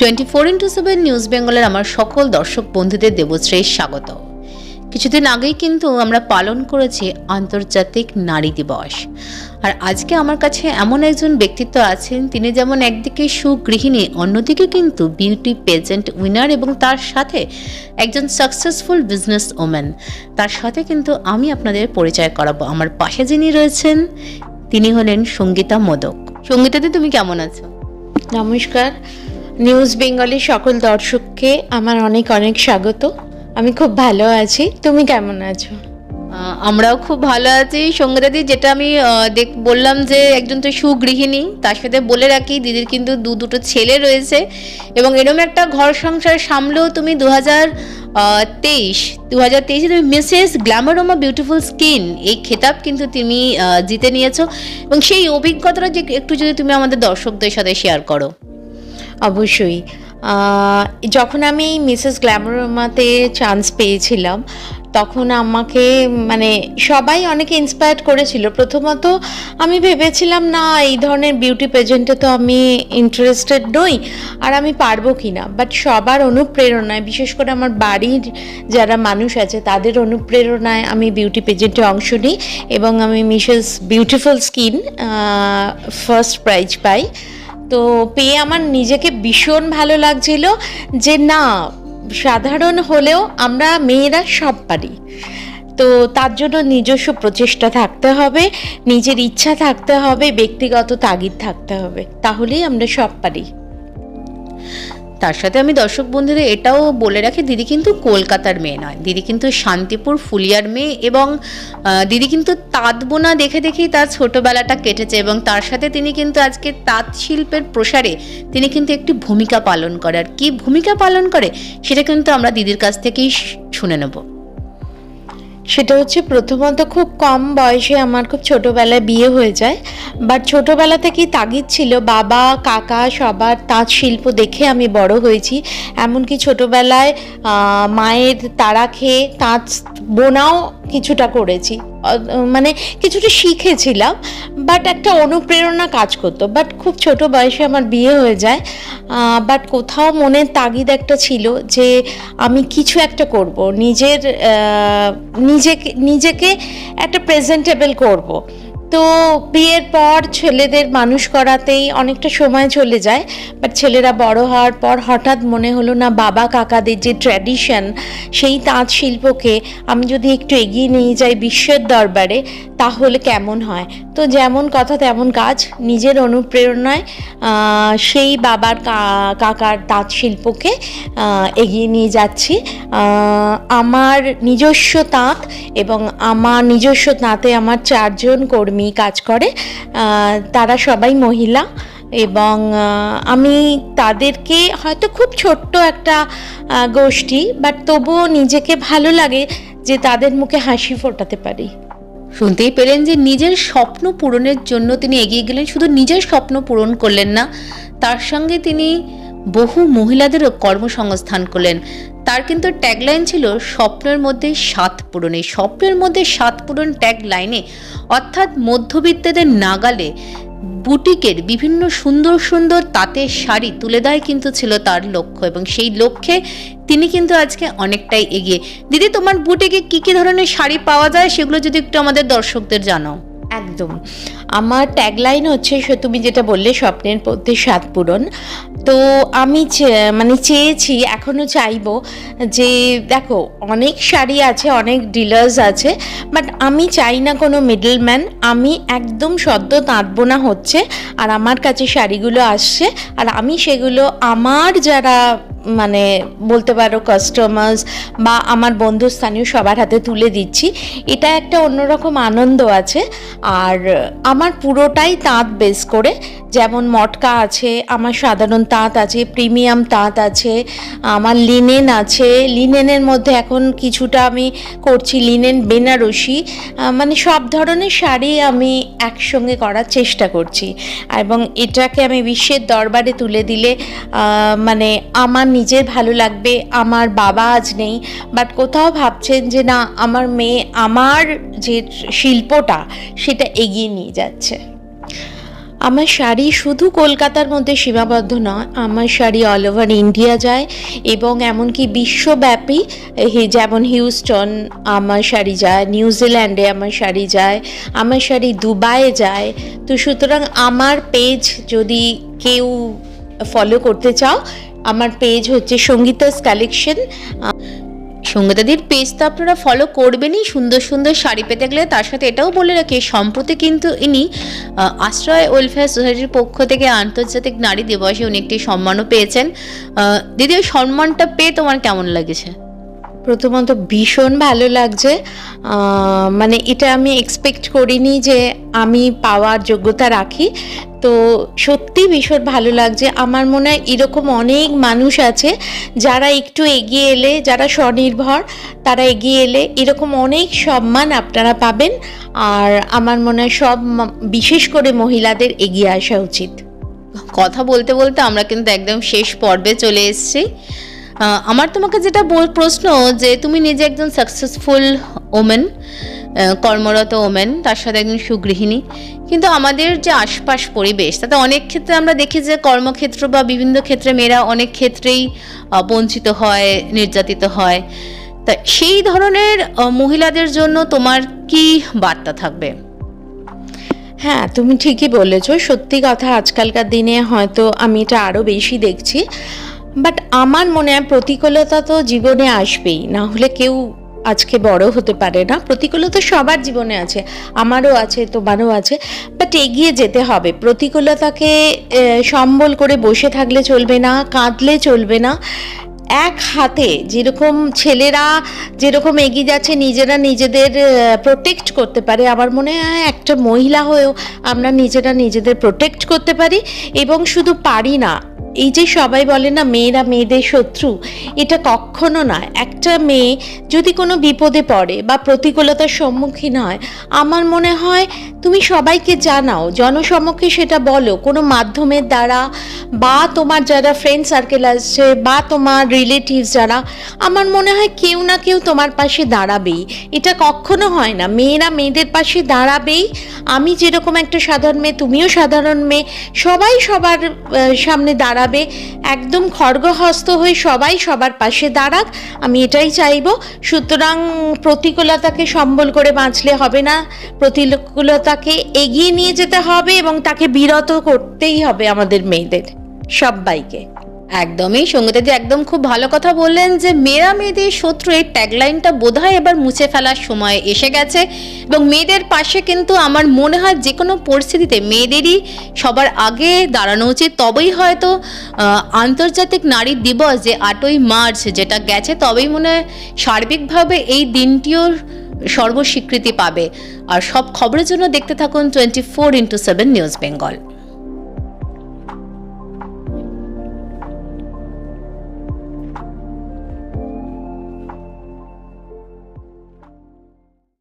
Twenty four into seven news বেঙ্গলের আমার সকল দর্শক বন্ধুদের দেবশ্রেয় স্বাগত। কিছুদিন আগেই কিন্তু আমরা পালন করেছি আন্তর্জাতিক নারী দিবস। আর আজকে আমার কাছে এমন একজন ব্যক্তিত্ব আছেন, তিনি যেমন একদিকে সুগৃহিণী, অন্যদিকে কিন্তু বিউটি পেজেন্ট উইনার এবং তার সাথে একজন সাকসেসফুল বিজনেস ওম্যান তার সাথে কিন্তু আমি আপনাদের পরিচয় করাবো। আমার পাশে যিনি রয়েছেন, তিনি হলেন সঙ্গীতা মোদক। সঙ্গীতাদি, তুমি কেমন আছো? নমস্কার। নিউজ বেঙ্গলি সকল দর্শককে আমার অনেক অনেক স্বাগত। আমি খুব ভালো আছি। তুমি কেমন আছো? আমরাও খুব ভালো আছি। সঙ্গীতাদি, যেটা আমি দেখ, বললাম যে একজন তো সুগৃহিণী, তার সাথে বলে রাখি, দিদির কিন্তু দু, দুটো ছেলে রয়েছে এবং এরকম একটা ঘর সংসার সামলেও তুমি দু হাজার তেইশ দু হাজার তেইশে তুমি মিসেস গ্ল্যামারোমা বিউটিফুল স্কিন, এই খেতাব কিন্তু তুমি জিতে নিয়েছো এবং সেই অভিজ্ঞতাটা যে একটু যদি তুমি আমাদের দর্শকদের সাথে শেয়ার করো। অবশ্যই। যখন আমি মিসেস গ্ল্যামারোমাতে চান্স পেয়েছিলাম, তখন আমাকে মানে সবাই অনেকে ইন্সপায়ার করেছিল। প্রথমত আমি ভেবেছিলাম, না, এই ধরনের বিউটি পেজেন্টে তো আমি ইন্টারেস্টেড নই, আর আমি পারব কি না বাট সবার অনুপ্রেরণায়, বিশেষ করে আমার বাড়ির যারা মানুষ আছে, তাদের অনুপ্রেরণায় আমি বিউটি পেজেন্টে অংশ নিই এবং আমি Mrs beautiful skin first prize পাই। তো পেয়ে আমার নিজেকে ভীষণ ভালো লাগছিল যে না, সাধারণ হলেও আমরা মেয়েরা সব পারি। তো তার জন্য নিজস্ব প্রচেষ্টা থাকতে হবে, নিজের ইচ্ছা থাকতে হবে, ব্যক্তিগত তাগিদ থাকতে হবে, তাহলেই আমরা সব পারি। তার সাথে আমি দর্শক বন্ধুদের এটাও বলে রাখি, দিদি কিন্তু কলকাতার মেয়ে নয়। দিদি কিন্তু শান্তিপুর ফুলিয়ার মেয়ে এবং দিদি কিন্তু তাঁত বোনা দেখে দেখেই তার ছোটোবেলাটা কেটেছে এবং তার সাথে তিনি কিন্তু আজকে তাঁত শিল্পের প্রসারে তিনি কিন্তু একটি ভূমিকা পালন করে। আর কী ভূমিকা পালন করে সেটা কিন্তু আমরা দিদির কাছ থেকেই শুনে নেব। সেটা হচ্ছে প্রথমত খুব কম বয়সে আমার খুব ছোটোবেলায় বিয়ে হয়ে যায়। বাট ছোটোবেলা থেকেই তাগিদ ছিল, বাবা, কাকা সবার তাঁত শিল্প দেখে আমি বড় হয়েছি। এমনকি ছোটোবেলায় মায়ের তারা খেয়ে তাঁত বোনাও কিছুটা করেছি। মানে কিছুটা শিখেছিলাম বাট একটা অনুপ্রেরণা কাজ করতো। বাট খুব ছোট বয়সে আমার বিয়ে হয়ে যায় বাট কোথাও মনের তাগিদ একটা ছিল যে আমি কিছু একটা করব, নিজের নিজেকে নিজেকে একটা প্রেজেন্টেবল করব। তো বিয়ের পর ছেলেদের মানুষ করাতেই অনেকটা সময় চলে যায় বাট ছেলেরা বড় হওয়ার পর হঠাৎ মনে হলো, না, বাবা কাকাদের যে ট্র্যাডিশন সেই তাঁত শিল্পকে আমি যদি একটু এগিয়ে নিয়ে যাই বিশ্বের দরবারে, তাহলে কেমন হয়? তো যেমন কথা তেমন কাজ, নিজের অনুপ্রেরণায় সেই বাবার কাকার তাঁত শিল্পকে এগিয়ে নিয়ে যাচ্ছি। আমার নিজস্ব তাঁত এবং আমার নিজস্ব তাঁতে আমার চারজন কর্মী কাজ করে তারা সবাই মহিলা এবং আমি তাদেরকে হয়তো খুব ছোট্ট একটা গোষ্ঠী বাট তবুও নিজেকে ভালো লাগে যে তাদের মুখে হাসি ফোটাতে পারি। শুনতেই পেলেন যে নিজের স্বপ্ন পূরণের জন্য তিনি এগিয়ে গেলেন, শুধু নিজের স্বপ্ন পূরণ করলেন না, তার সঙ্গে তিনি বহু মহিলাদেরও কর্মসংস্থান করলেন। তার কিন্তু ট্যাগলাইন ছিল, স্বপ্নের মধ্যে সাত পূরণ। স্বপ্নের মধ্যে সাত পূরণ ট্যাগলাইনে অর্থাৎ মধ্যবিত্তদের নাগালে বুটিকের বিভিন্ন সুন্দর সুন্দর তাঁতের শাড়ি তুলে দেয় কিন্তু ছিল তার লক্ষ্য এবং সেই লক্ষ্যে তিনি কিন্তু আজকে অনেকটাই এগিয়ে। দিদি, তোমার বুটিকে কি কি ধরনের শাড়ি পাওয়া যায় সেগুলো যদি একটু আমাদের দর্শকদের জানাও। একদম। আমার ট্যাগলাইন হচ্ছে তুমি যেটা বললে, স্বপ্নের মধ্যে স্বাদ পূরণ। তো আমি মানে চেয়েছি এখনও চাইব যে, দেখো, অনেক শাড়ি আছে, অনেক ডিলার্স আছে বাট আমি চাই না কোনো মিডলম্যান আমি একদম সদ্য তাঁত বোনা হচ্ছে, আর আমার কাছে শাড়িগুলো আসছে, আর আমি সেগুলো আমার যারা মানে বলতে পারো কাস্টমার্স বা আমার বন্ধুস্থানীয় সবার হাতে তুলে দিচ্ছি। এটা একটা অন্যরকম আনন্দ আছে। আর আমার পুরোটাই তাঁত বেস করে যেমন মটকা আছে, আমার সাধারণ তাঁত আছে, প্রিমিয়াম তাঁত আছে, আমার লিনেন আছে। লিনেনের মধ্যে এখন কিছুটা আমি করছি লিনেন বেনারসি মানে সব ধরনের শাড়ি আমি একসঙ্গে করার চেষ্টা করছি। এবং এটাকে আমি বিশ্বের দরবারে তুলে দিলে মানে আমার নিজের ভালো লাগবে, আমার বাবা আজ নেই। বাট কোথাও ভাবছেন যে না, আমার মেয়ে, আমার যে শিল্পটা, সেটা এগিয়ে নিয়ে যাচ্ছে। আমার শাড়ি শুধু কলকাতার মধ্যে সীমাবদ্ধ নয়, আমার শাড়ি অল ওভার ইন্ডিয়া যায় এবং এমনকি বিশ্বব্যাপী যেমন হিউস্টন আমার শাড়ি যায় নিউজিল্যান্ডে আমার শাড়ি যায়, আমার শাড়ি দুবাইয়ে যায়। তো সুতরাং আমার পেজ যদি কেউ ফলো করতে চাও, আমার পেজ হচ্ছে সঙ্গীতাস কালেকশন সঙ্গীতাদির পেজ তো আপনারা ফলো করবেনই। সুন্দর সুন্দর শাড়ি পেতে গেলে তার সাথে এটাও বলে রাখি, সম্প্রতি কিন্তু ইনি আশ্রয় ওয়েলফেয়ার সোসাইটির পক্ষ থেকে আন্তর্জাতিক নারী দিবসে উনি একটি সম্মানও পেয়েছেন। দিদি, ওই সম্মানটা পেয়ে তোমার কেমন লেগেছে? প্রথমত ভীষণ ভালো লাগছে। মানে এটা আমি এক্সপেক্ট করিনি যে আমি পাওয়ার যোগ্যতা রাখি। তো সত্যি ভীষণ ভালো লাগছে। আমার মনে হয় এরকম অনেক মানুষ আছে, যারা একটু এগিয়ে এলে, যারা স্বনির্ভর, তারা এগিয়ে এলে এরকম অনেক সম্মান আপনারা পাবেন। আর আমার মনে হয় সব বিশেষ করে মহিলাদের এগিয়ে আসা উচিত। কথা বলতে বলতে আমরা কিন্তু একদম শেষ পর্বে চলে এসেছি। আমার তোমাকে যেটা বল, প্রশ্ন যে তুমি নিজে একজন সাকসেসফুল ওমেন কর্মরত ওমেন, তার সাথে একজন সুগৃহিণী। কিন্তু আমাদের যে আশপাশ পরিবেশ, তাতে অনেক ক্ষেত্রে আমরা দেখি যে কর্মক্ষেত্র বা বিভিন্ন ক্ষেত্রে মেয়েরা অনেক ক্ষেত্রেই বঞ্চিত হয়, নির্যাতিত হয়। তা সেই ধরনের মহিলাদের জন্য তোমার কি বার্তা থাকবে? হ্যাঁ তুমি ঠিকই বলেছ। সত্যি কথা, আজকালকার দিনে হয়তো আমি এটা আরও বেশি দেখছি। বাট আমার মনে হয় প্রতিকূলতা তো জীবনে আসবেই। না হলে কেউ আজকে বড় হতে পারে না। প্রতিকূলতা সবার জীবনে আছে, আমারও আছে, তোমারও আছে বাট এগিয়ে যেতে হবে। প্রতিকূলতাকে সম্বল করে বসে থাকলে চলবে না, কাঁদলে চলবে না। এক হাতে যেরকম ছেলেরা যেরকম এগিয়ে যাচ্ছে, নিজেরা নিজেদের প্রোটেক্ট করতে পারে। আমার মনে হয় একটা মহিলা হয়েও আমরা নিজেরা নিজেদের প্রোটেক্ট করতে পারি এবং শুধু পারি না এই যে সবাই বলে না মেয়েরা মেয়েদের শত্রু, এটা কখনো না একটা মেয়ে যদি কোনো বিপদে পড়ে বা প্রতিকূলতার সম্মুখীন হয়, আমার মনে হয় তুমি সবাইকে জানাও, জনসমক্ষে সেটা বলো। কোনো মাধ্যমের দ্বারা বা তোমার যারা ফ্রেন্ড সার্কেল আছে বা তোমার রিলেটিভস যারা, আমার মনে হয় কেউ না কেউ তোমার পাশে দাঁড়াবেই। এটা কখনো হয় না। মেয়েরা মেয়েদের পাশে দাঁড়াবেই। আমি যেরকম একটা সাধারণ মেয়ে, তুমিও সাধারণ মেয়ে। সবাই সবার সামনে সামনে দাঁড়াবে। একদম খড়গহস্ত হয়ে সবাই সবার পাশে দাঁড়াক, আমি এটাই চাইব। সুতরাং প্রতিকূলতাকে সম্বল করে বাঁচলে হবে না। প্রতিকূলতাকে এগিয়ে নিয়ে যেতে হবে এবং তাকে বিরত করতেই হবে আমাদের মেয়েদের, সবাইকে। একদমই। সঙ্গীতাদি একদম খুব ভালো কথা বললেন যে, মেয়েরা মেয়েদের শত্রু এই ট্যাগলাইনটা বোধহয় এবার মুছে ফেলার সময় এসে গেছে এবং মেয়েদের পাশে কিন্তু আমার মনে হয় যে কোনো পরিস্থিতিতে মেয়েদেরই সবার আগে দাঁড়ানো উচিত। তবেই হয়তো আন্তর্জাতিক নারী দিবস যে আটই মার্চ যেটা গেছে, তবেই মনে হয় সার্বিকভাবে এই দিনটিও সর্বস্বীকৃতি পাবে। আর সব খবরের জন্য দেখতে থাকুন twenty four into seven news Bengal.